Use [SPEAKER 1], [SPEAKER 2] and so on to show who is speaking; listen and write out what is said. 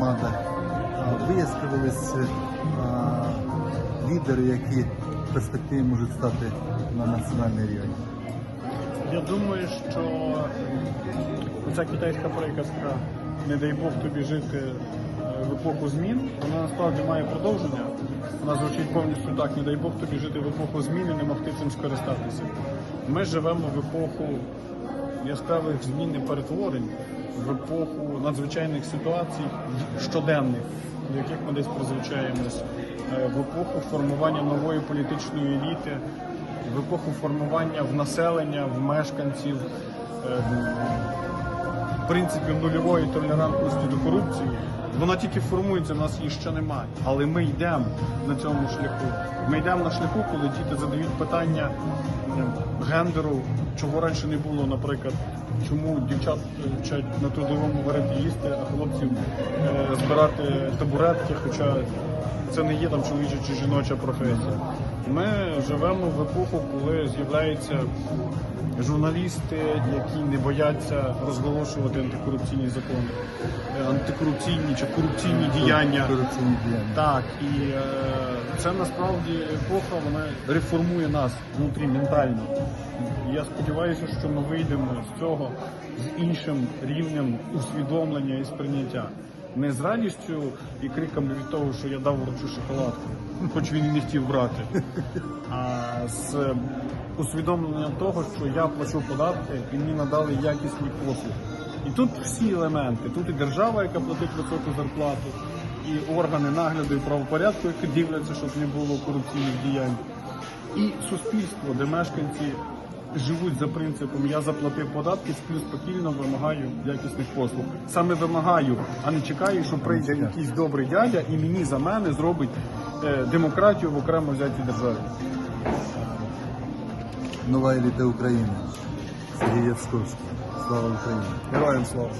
[SPEAKER 1] а, виявились лідери, які в перспективі можуть стати на національний рівень?
[SPEAKER 2] Я думаю, що ця китайська приказка не дай Бог тобі жити е, в епоху змін, вона насправді має продовження. Вона звучить повністю так, не дай Бог тобі жити в епоху змін і не могти цим скористатися. Ми живемо в епоху яскравих змін і перетворень, в епоху надзвичайних ситуацій щоденних, до яких ми десь призвичаємось, е, в епоху формування нової політичної еліти, в епоху формування в населення, в мешканців е, принципів нульової толерантності до корупції. Вона тільки формується, в нас її ще немає. Але ми йдемо на цьому шляху. Ми йдемо на шляху, коли діти задають питання е, гендеру, чого раніше не було, наприклад, чому дівчат е, вчать на трудовому варити їсти, а хлопців е, збирати табуретки, хоча це не є там чоловіча чи жіноча професія. Ми живемо в епоху, коли з'являються журналісти, які не бояться розголошувати антикорупційні закони, е, антикорупційні чи корупційні діяння.
[SPEAKER 1] Корупційні діяння.
[SPEAKER 2] Так, і е, це насправді епоха, вона реформує нас внутрі ментально. І Я сподіваюся, що ми вийдемо з цього з іншим рівнем усвідомлення і сприйняття. Не з радістю і криками від того, що я дав вручу шоколадку, хоч він і не хотів брати, а з усвідомленням того, що я плачу податки і мені надали якісні послуги. І тут всі елементи. Тут і держава, яка платить високу зарплату, і органи нагляду і правопорядку, які дивляться, щоб не було корупційних діянь, і суспільство, де мешканці живуть за принципом я заплатив податки, сплю спокійно, вимагаю якісних послуг. Саме вимагаю, а не чекаю, що прийде якийсь добрий дядя і мені за мене зробить е, демократію в окремо взятій державі.
[SPEAKER 1] Нова еліта України. Сергій Яцковський. Слава Україні!
[SPEAKER 2] Героям слава!